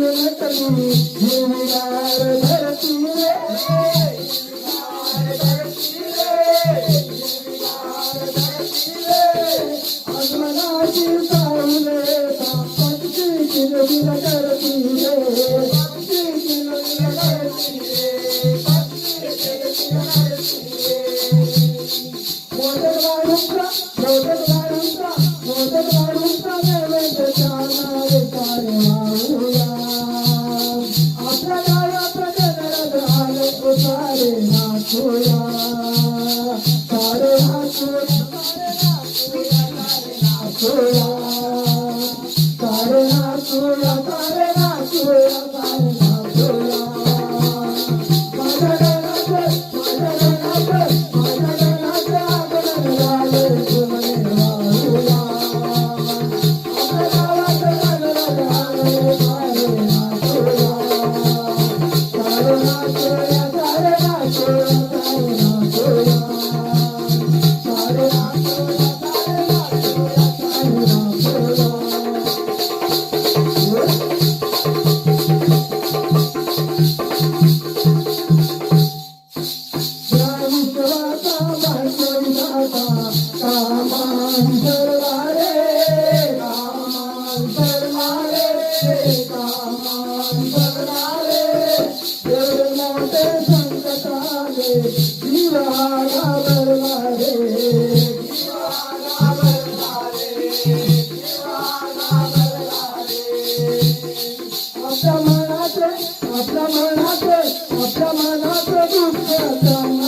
I'm not going to be able to. Thank you.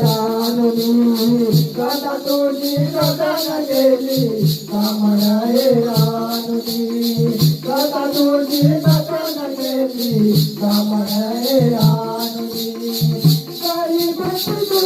రానుని కథతోటి రతనగేలి కమలయే రానుని కథతోటి రతనగేలి కమలయే రానుని కరి పట్టుకు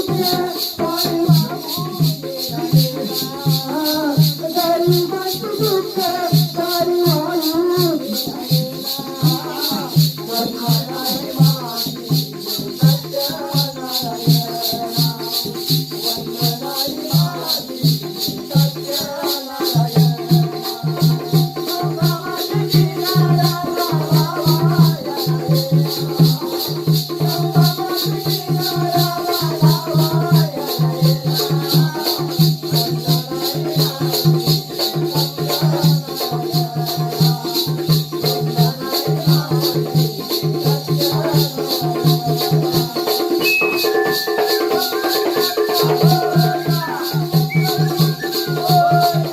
Música